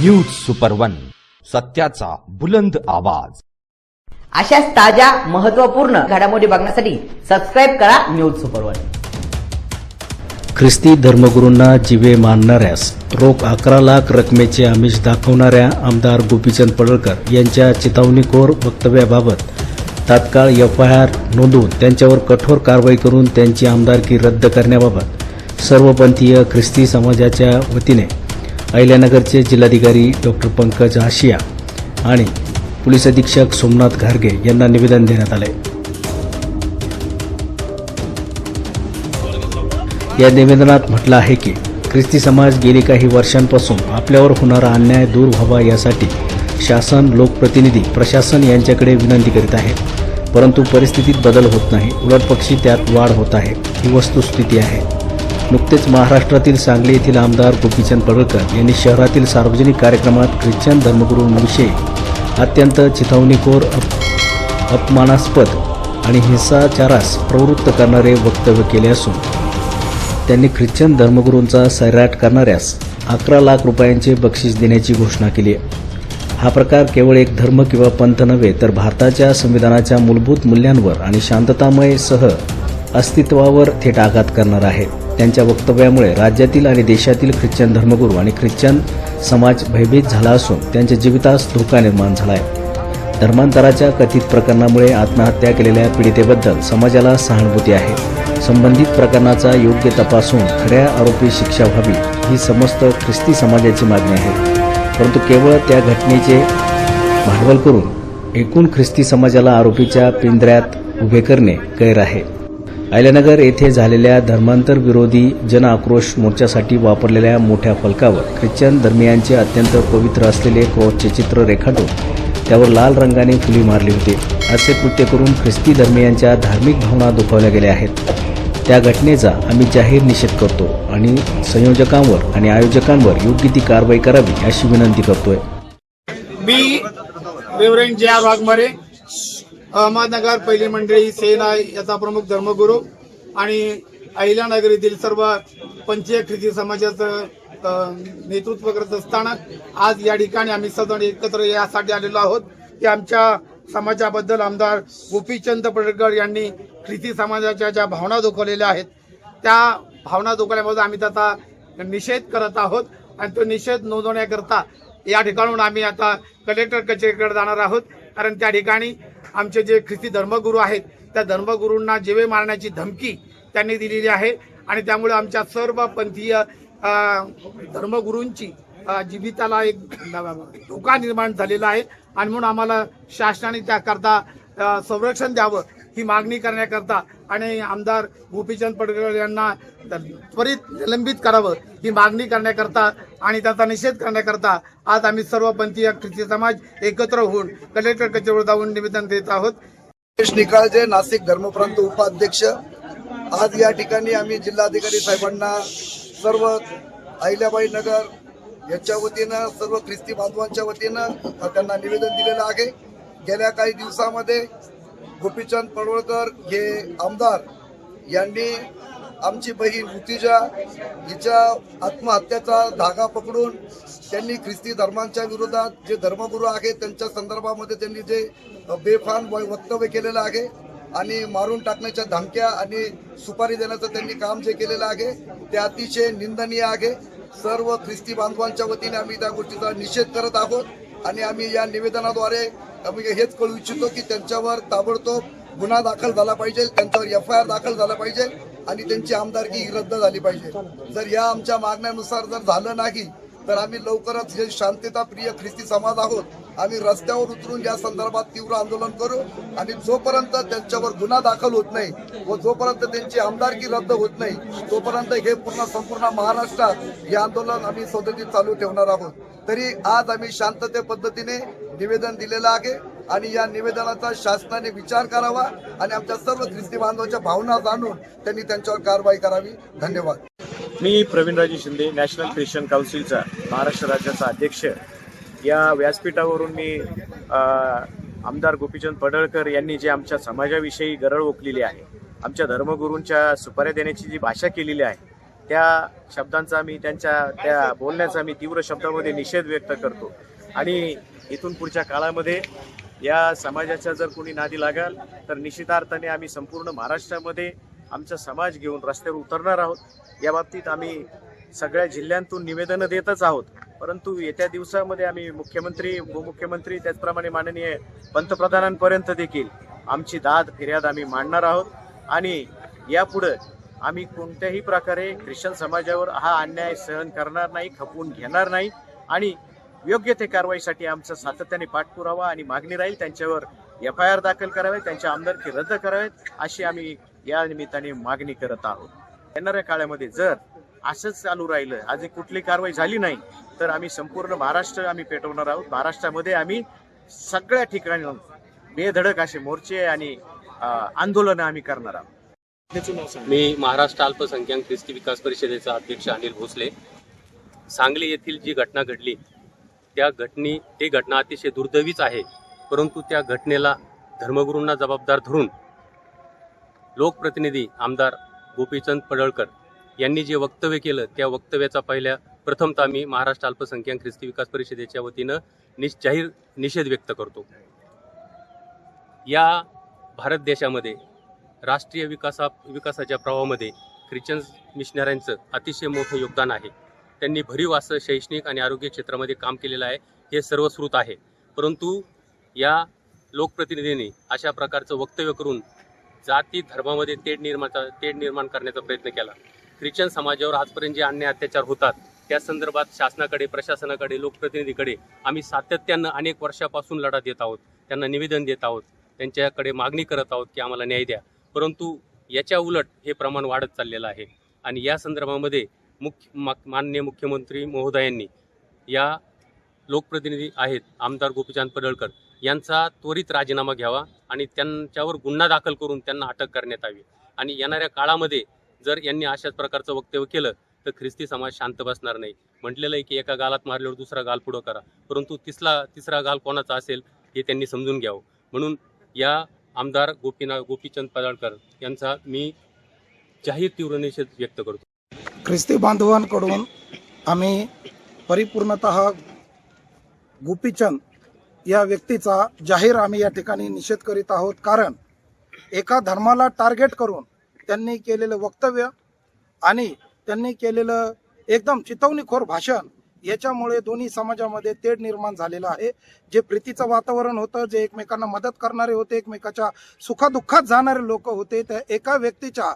News super one सत्याचा बुलंद आवाज. अशाच ताज्या महत्त्वपूर्ण घडामोडी बघण्यासाठी सबस्क्राईब करा न्यूज सुपर वन ख्रिस्ती धर्मगुरूंना जिवे मानणाऱ्यास रोख अकरा लाख रकमेचे आमिष दाखवणाऱ्या आमदार गोपीचंद पडळकर यांच्या चितावणीखोर वक्तव्याबाबत तात्काळ एफ आय आर नोंदवून त्यांच्यावर कठोर कारवाई करून त्यांची आमदारकी रद्द करण्याबाबत सर्वपंथीय ख्रिस्ती समाजाच्या वतीने अहिल्यानगरचे जिल्हाधिकारी डॉक्टर पंकज आशिया आणि पोलीस अधीक्षक सोमनाथ घारगे यांना निवेदन देण्यात आले या निवेदनात म्हटलं आहे की ख्रिस्ती समाज गेली काही वर्षांपासून आपल्यावर होणारा अन्याय दूर व्हावा यासाठी शासन लोकप्रतिनिधी प्रशासन यांच्याकडे विनंती करीत आहे. परंतु परिस्थितीत बदल होत नाही. उलटपक्षी त्यात वाढ होत आहे. ही वस्तुस्थिती आहे. नुकतेच महाराष्ट्रातील सांगली येथील आमदार गोपीचंद पडळकर यांनी शहरातील सार्वजनिक कार्यक्रमात ख्रिश्चन धर्मगुरूंविषयी अत्यंत चिथावणीखोर अप अपमानास्पद आणि हिंसाचारास प्रवृत्त करणारे वक्तव्य केले असून त्यांनी ख्रिश्चन धर्मगुरूंचा सैराट करणाऱ्यास अकरा लाख रुपयांचे बक्षीस देण्याची घोषणा केली हा प्रकार केवळ एक धर्म किंवा पंथ नव्हे तर भारताच्या संविधानाच्या मूलभूत मूल्यांवर आणि शांततामय सह अस्तित्वावर थेट आघात करणार आहे. त्यांच्या वक्तव्यामुळे राज्यातील आणि देशातील ख्रिश्चन धर्मगुरू आणि ख्रिश्चन समाज भयभीत झाला असून त्यांच्या जीवितास धोका निर्माण झाला आहे धर्मांतराच्या कथित प्रकरणामुळे आत्महत्या केलेल्या पीडितेबद्दल समाजाला सहानुभूती आहे. संबंधित प्रकरणाचा योग्य तपासून खऱ्या आरोपी शिक्षा व्हावी ही समस्त ख्रिस्ती समाजाची मागणी आहे. परंतु केवळ त्या घटनेचे भांडवल करून एकूण ख्रिस्ती समाजाला आरोपीच्या पिंजऱ्यात उभे करणे गैर आहे. अहिल्यानगर येथे झालेल्या धर्मांतर विरोधी जन आक्रोश मोर्चासाठी वापरलेल्या मोठ्या फलकावर ख्रिश्चन धर्मियांचे अत्यंत पवित्र असलेले क्रॉसचे चित्र रेखाटून त्यावर लाल रंगाने फुली मारली होती. असे कृत्य करून ख्रिस्ती धर्मियांच्या धार्मिक भावना दुखावल्या गेल्या आहेत. त्या घटनेचा आम्ही जाहीर निषेध करतो आणि संयोजकांवर आणि आयोजकांवर योग्य ती कारवाई करावी अशी विनंती करतोय. मी reverend J R Waghmare Ahmednagar पहिली मंडळी सेना याचा प्रमुख धर्मगुरू आणि अहिल्यानगर येथील सर्व पंचीय ख्रिस्ती समाजाचं नेतृत्व करत असताना आज या ठिकाणी आम्ही सदन एकत्र यासाठी आलेलो आहोत की आमच्या समाजाबद्दल आमदार गोपीचंद पडळकर यांनी ख्रिस्ती समाजाच्या ज्या भावना दुखवलेल्या आहेत त्या भावना दुखवल्यामुळे आम्ही त्याचा निषेध करत आहोत आणि तो निषेध नोंदवण्याकरता या ठिकाणून आम्ही आता कलेक्टर कचेरीकडे जाणार आहोत. कारण त्या ठिकाणी आमचे जे ख्रिस्ती धर्मगुरू आहेत त्या धर्मगुरूंना जेवे मारण्याची धमकी त्यांनी दिलेली आहे आणि त्यामुळे आमच्या सर्व पंथीय धर्मगुरूंची जीविताला एक धोका निर्माण झालेला आहे आणि म्हणून आम्हाला शासनाने त्याकरता संरक्षण द्यावं ही मागणी करण्याकरता आणि आमदार गोपीचंद पडळकर यांना त्वरित निलंबित करावं ही मागणी करण्याकरता आणि त्याचा निषेध करण्याकरता आज आम्ही सर्व पंथीय ख्रिस्ती समाज एकत्र होऊन कलेक्टर कचेरीवर जाऊन निवेदन देत आहोत. निकाळजे नाशिक धर्मप्रांत उपाध्यक्ष आज या ठिकाणी आम्ही जिल्हाधिकारी साहेबांना सर्व अहिल्याबाई नगर याच्या वतीनं सर्व ख्रिस्ती बांधवांच्या वतीनं त्यांना निवेदन दिलेलं आहे. गेल्या काही दिवसामध्ये गोपीचंद पडवळकर हे आमदार यांनी आमची बहीण ऋतुजा हिच्या आत्महत्याचा धागा पकडून त्यांनी ख्रिस्ती धर्मांच्या विरोधात जे धर्मगुरू आहेत त्यांच्या संदर्भामध्ये त्यांनी जे बेफान व- वक्तव्य केलेलं आहे आणि मारून टाकण्याच्या धमक्या आणि सुपारी देण्याचं त्यांनी काम जे केलेलं आहे ते अतिशय निंदनीय आहे. सर्व ख्रिस्ती बांधवांच्या वतीने आम्ही त्या गोष्टीचा निषेध करत आहोत आणि आम्ही या निवेदनाद्वारे म्हणजे हेच कळू इच्छितो की त्यांच्यावर ताबडतोब गुन्हा दाखल झाला पाहिजे त्यांच्यावर एफ आय आर दाखल झाला पाहिजे आणि त्यांची आमदारकी ही रद्द झाली पाहिजे. जर या आमच्या मागण्यानुसार जर झालं नाही तर आम्ही लवकरच हे शांतता प्रिय ख्रिस्ती समाज आहोत. आम्ही रस्त्यावर उतरून या संदर्भात तीव्र आंदोलन करू आणि जोपर्यंत त्यांच्यावर गुन्हा दाखल होत नाही व जोपर्यंत त्यांची आमदारकी रद्द होत नाही तोपर्यंत हे पूर्ण संपूर्ण महाराष्ट्रात हे आंदोलन आम्ही सदतीत चालू ठेवणार आहोत. तरी आज आम्ही शांतते पद्धतीने निवेदन दिलेलं आहे आणि या निवेदनाचा शासनाने विचार करावा आणि आमच्या सर्व ख्रिस्ती बांधवांच्या भावना जाणून त्यांनी त्यांच्यावर कारवाई करावी. धन्यवाद. मी प्रवीणराजे शिंदे नॅशनल ख्रिश्चन काउन्सिलचा महाराष्ट्र राज्याचा अध्यक्ष. या व्यासपीठावरून मी आमदार गोपीचंद पडळकर यांनी जे आमच्या समाजाविषयी गरळ ओकलेली आहे आमच्या धर्मगुरूंच्या सुपाऱ्या देण्याची जी भाषा केलेली आहे त्या शब्दांचा मी त्यांच्या त्या बोलण्याचा मी तीव्र शब्दामध्ये निषेध व्यक्त करतो. आणि इथून पुढच्या काळामध्ये या समाजाच्या जर कोणी नादी लागाल तर निश्चितार्थाने आम्ही संपूर्ण महाराष्ट्रामध्ये आमचा समाज घेऊन रस्त्यावर उतरणार आहोत. या बाबतीत आम्ही सगळ्या जिल्ह्यांतून निवेदनं देतच आहोत. परंतु येत्या दिवसामध्ये आम्ही मुख्यमंत्री उपमुख्यमंत्री त्याचप्रमाणे माननीय पंतप्रधानांपर्यंत देखील आमची दाद फिर्याद आम्ही मांडणार आहोत. आणि यापुढं आम्ही कोणत्याही प्रकारे ख्रिश्चन समाजावर हा अन्याय सहन करणार नाही खपवून घेणार नाही आणि योग्य ते कारवाईसाठी आमचा सातत्याने पाठपुरावा आणि मागणी राहील. त्यांच्यावर एफ आय आर दाखल करावे त्यांच्या आमदारकी रद्द करावेत अशी आम्ही या निमित्ताने मागणी करत आहोत. येणाऱ्या काळामध्ये जर असंच चालू राहिलं आज एक कुठली कारवाई झाली नाही तर आम्ही संपूर्ण महाराष्ट्र आम्ही पेटवणार आहोत. महाराष्ट्रामध्ये आम्ही सगळ्या ठिकाणी बेधडक असे मोर्चे आणि आंदोलनं आम्ही करणार आहोत. मी महाराष्ट्र अल्पसंख्याक ख्रिस्ती विकास परिषदेचा अध्यक्ष अनिल भोसले. सांगली येथील जी घटना घडली त्या घटनी ती घटना अतिशय दुर्दैवीच आहे. परंतु त्या घटनेला धर्मगुरूंना जबाबदार धरून लोकप्रतिनिधी आमदार गोपीचंद पडळकर यांनी जे वक्तव्य केलं त्या वक्तव्याचा पहिल्या प्रथमतः आम्ही महाराष्ट्र अल्पसंख्याक ख्रिस्ती विकास परिषदेच्या वतीनं निश जाहीर निषेध व्यक्त करतो. या भारत देशामध्ये राष्ट्रीय विकासा विकासाच्या प्रवाहामध्ये ख्रिश्चन मिशनऱ्यांचं अतिशय मोठं योगदान आहे. त्यांनी भरीव असं शैक्षणिक आणि आरोग्य क्षेत्रामध्ये काम केलेलं आहे हे सर्वश्रुत आहे. परंतु या लोकप्रतिनिधींनी अशा प्रकारचं वक्तव्य करून जाती धर्मामध्ये तेढ निर्माणचा तेढ निर्माण करण्याचा प्रयत्न केला. ख्रिश्चन समाजावर आजपर्यंत जे अन्याय अत्याचार होतात त्या संदर्भात शासनाकडे प्रशासनाकडे लोकप्रतिनिधीकडे आम्ही सातत्यानं अनेक वर्षापासून लढा देत आहोत त्यांना निवेदन देत आहोत त्यांच्याकडे मागणी करत आहोत की आम्हाला न्याय द्या. परंतु याच्या उलट हे प्रमाण वाढत चाललेलं आहे. आणि या संदर्भामध्ये मुख्य मा- माननीय मुख्यमंत्री महोदयांनी या लोकप्रतिनिधी आहेत आमदार गोपीचंद पडळकर यांचा त्वरित राजीनामा घ्यावा आणि त्यांच्यावर गुन्हा दाखल करून त्यांना अटक करण्यात यावी. आणि येणाऱ्या काळामध्ये जर यांनी अशाच प्रकारचं वक्तव्य केलं तर ख्रिस्ती समाज शांत बसणार नाही. म्हटलेलं आहे की एका गालात मारल्यावर दुसरा गाल पुढं करा. परंतु तिसरा तिसरा गाल कोणाचा असेल हे त्यांनी समजून घ्यावं. म्हणून या आमदार गोपीनाथ गोपीचंद पदाळकर यांचा मी जाहीर तीव्र निषेध व्यक्त करतो. ख्रिस्ती बांधवांकडून आम्ही परिपूर्णत गोपीचंद या व्यक्तीचा जाहीर आम्ही या ठिकाणी निषेध करीत आहोत. कारण एका धर्माला टार्गेट करून त्यांनी केलेलं वक्तव्य आणि त्यांनी केलेलं एकदम चितवणीखोर भाषण याच्यामुळे दोन्ही समाजामध्ये तेढ निर्माण झालेलं आहे. जे प्रीतीचं वातावरण होतं जे एकमेकांना मदत करणारे होते एकमेकाच्या सुखादुःखात जाणारे लोक होते त्या एका व्यक्तीच्या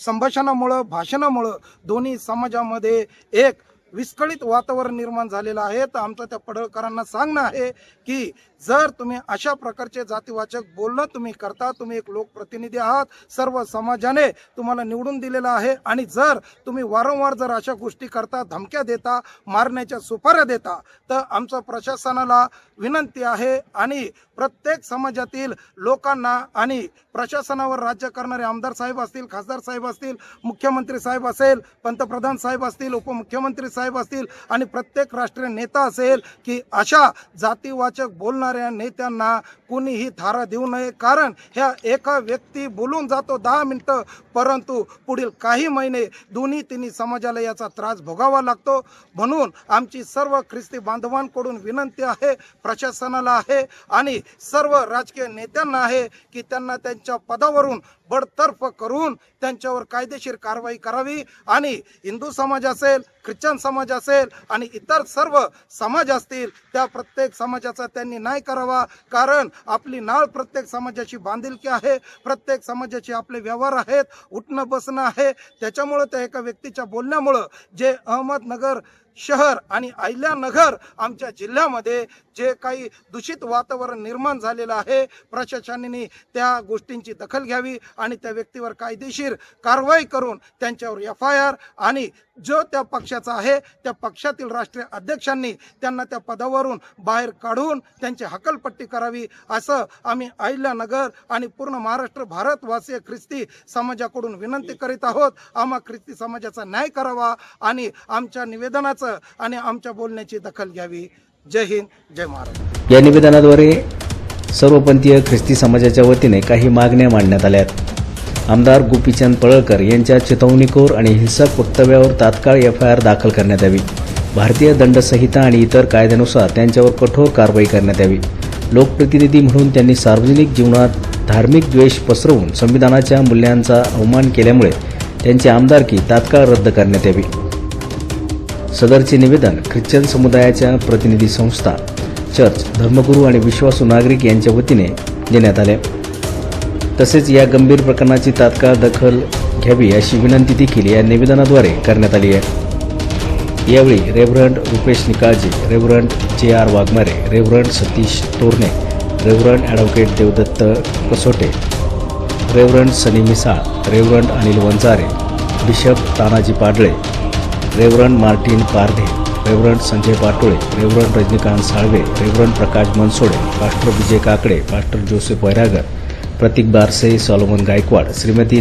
संभाषणामुळं भाषणामुळं दोन्ही समाजामध्ये एक विस्कळीत वातावरण निर्माण झालेलं आहे. तर आमचं त्या पडळकरांना सांगणं आहे की जर तुम्ही अशा प्रकारचे जातीवाचक बोलणं तुम्ही करता तुम्ही एक लोकप्रतिनिधी आहात सर्व समाजाने तुम्हाला निवडून दिलेलं आहे आणि जर तुम्ही वारंवार जर अशा गोष्टी करता धमक्या देता मारण्याच्या सुपाऱ्या देता तर आमचं प्रशासनाला विनंती आहे आणि प्रत्येक समाजातील लोकांना आणि प्रशासनावर राज्य करणारे आमदार साहेब असतील खासदार साहेब असतील मुख्यमंत्री साहेब असेल पंतप्रधान साहेब असतील उपमुख्यमंत्री साहेब असतील आणि प्रत्येक राष्ट्रीय नेता असेल की अशा जातीवाचक बोलणाऱ्या नेत्यांना कुणीही थारा देऊ नये. कारण ह्या एका व्यक्ती बोलून जातो दहा मिनटं परंतु पुढील काही महिने दोन्ही तिन्ही समाजाला याचा त्रास भोगावा लागतो. म्हणून आमची सर्व ख्रिस्ती बांधवांकडून विनंती आहे प्रशासनाला आहे आणि सर्व राजकीय नेत्यांना आहे की त्यांना त्यांच्या पदावरून बडतर्फ करून त्यांच्यावर कायदेशीर कारवाई करावी आणि हिंदू समाज असेल ख्रिश्चन समाज असेल आणि इतर सर्व समाज असतील त्या प्रत्येक समाजाचा त्यांनी नाही करावा. कारण आपली नाळ प्रत्येक समाजाची बांधिलकी आहे प्रत्येक समाजाचे आपले व्यवहार आहेत उठणं बसणं आहे. त्याच्यामुळं त्या एका व्यक्तीच्या बोलण्यामुळं जे अहमदनगर शहर आणि अहिल्यानगर आमच्या जिल्ह्यामध्ये जे काही दूषित वातावरण निर्माण झालेलं आहे प्रशासनाने त्या गोष्टींची दखल घ्यावी आणि त्या व्यक्तीवर कायदेशीर कारवाई करून त्यांच्यावर एफ आय आर आणि जो त्या पक्षाचा आहे त्या पक्षातील राष्ट्रीय अध्यक्षांनी त्यांना त्या पदावरून बाहेर काढून त्यांची हकलपट्टी करावी असं आम्ही अहिल्यानगर आणि पूर्ण महाराष्ट्र भारतवासीय ख्रिस्ती समाजाकडून विनंती करीत आहोत. आम्हा ख्रिस्ती समाजाचा न्याय करावा आणि आमच्या निवेदनाचं आणि आमच्या बोलण्याची दखल घ्यावी. जय हिंद जय महाराष्ट्र. या निवेदनाद्वारे सर्वपंथीय ख्रिस्ती समाजाच्या वतीने काही मागण्या मांडण्यात आल्यात आमदार गोपीचंद पळळकर यांच्या चितवणीखोर आणि हिंसक वक्तव्यावर तात्काळ एफ आय आर दाखल करण्यात यावी. भारतीय दंडसंहिता आणि इतर कायद्यानुसार त्यांच्यावर कठोर कारवाई करण्यात यावी. लोकप्रतिनिधी म्हणून त्यांनी सार्वजनिक जीवनात धार्मिक द्वेष पसरवून संविधानाच्या मूल्यांचा अवमान केल्यामुळे त्यांची आमदारकी तात्काळ रद्द करण्यात यावी. सदरचे निवेदन ख्रिश्चन समुदायाच्या प्रतिनिधी संस्था चर्च धर्मगुरू आणि विश्वासू नागरिक यांच्या वतीने देण्यात आले. तसेच या गंभीर प्रकरणाची तात्काळ दखल घ्यावी अशी विनंती देखील या निवेदनाद्वारे करण्यात आली आहे. यावेळी reverend Rupesh Nikalje reverend J R Waghmare reverend Satish Torane reverend advocate Devdatt Kasote reverend Sunny Misal reverend Anil Vanjare bishop Tanaji Padale reverend Martin Pardhe reverend Sanjay Patole reverend Rajnikant Salve reverend Prakash Mansode pastor Vijay Kakade pastor Joseph Vairagar Pratik Barse Solomon Gaikwad Shrimati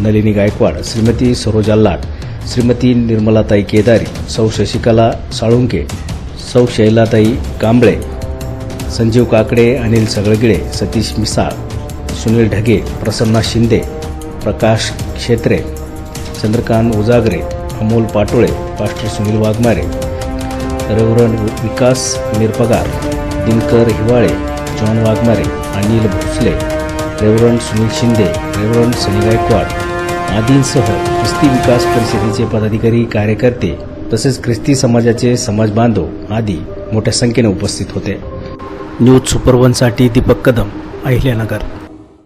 Nalini Gaikwad Shrimati Saroja Lat Shrimati Nirmalatai Kedari सौ शशिकला साळुंके सौ Shailatai Kamble Sanjeev Kakade Anil सगळगिळे Satish Misal Sunil Dhage Prasanna Shinde Prakash Kshetre Chandrakant Ujagare Amol Patole pastor Sunil Waghmare reverend Vikas Mirpagar Dinkar Hiwale John Waghmare Anil Bhosale reverend Sunil Shinde reverend Sunny Gaikwad आदींसह ख्रिस्ती विकास परिषदेचे पदाधिकारी कार्यकर्ते तसेच ख्रिस्ती समाजाचे समाज बांधव आदी मोठ्या संख्येने उपस्थित होते. न्यूज सुपरवनसाठी दीपक कदम अहिल्यानगर.